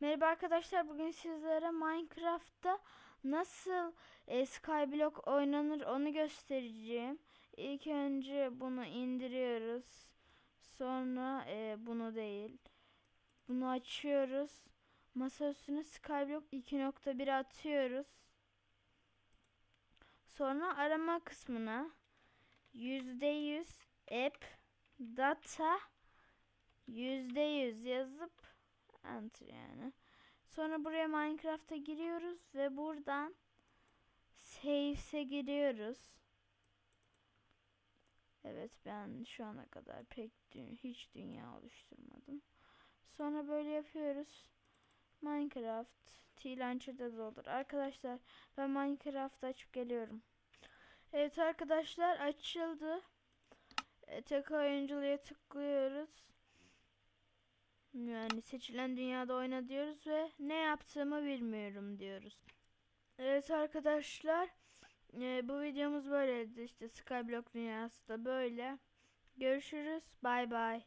Merhaba arkadaşlar bugün sizlere Minecraft'ta nasıl e, Skyblock oynanır onu göstereceğim. İlk önce bunu indiriyoruz. Sonra e, bunu değil. Bunu açıyoruz. Masa üstüne Skyblock 2.1 atıyoruz. Sonra arama kısmına %100 app data %100 yazıp enter yani. Sonra buraya Minecraft'a giriyoruz ve buradan saves'e giriyoruz. Evet ben şu ana kadar pek dü- hiç dünya oluşturmadım. Sonra böyle yapıyoruz. Minecraft T-Launcher'da da olur. Arkadaşlar ben Minecraft açıp geliyorum. Evet arkadaşlar açıldı. E, tek oyunculuğa tıklıyoruz. Yani seçilen dünyada oyna diyoruz ve ne yaptığımı bilmiyorum diyoruz. Evet arkadaşlar e, bu videomuz böyleydi işte Skyblock dünyası da böyle. Görüşürüz bay bay.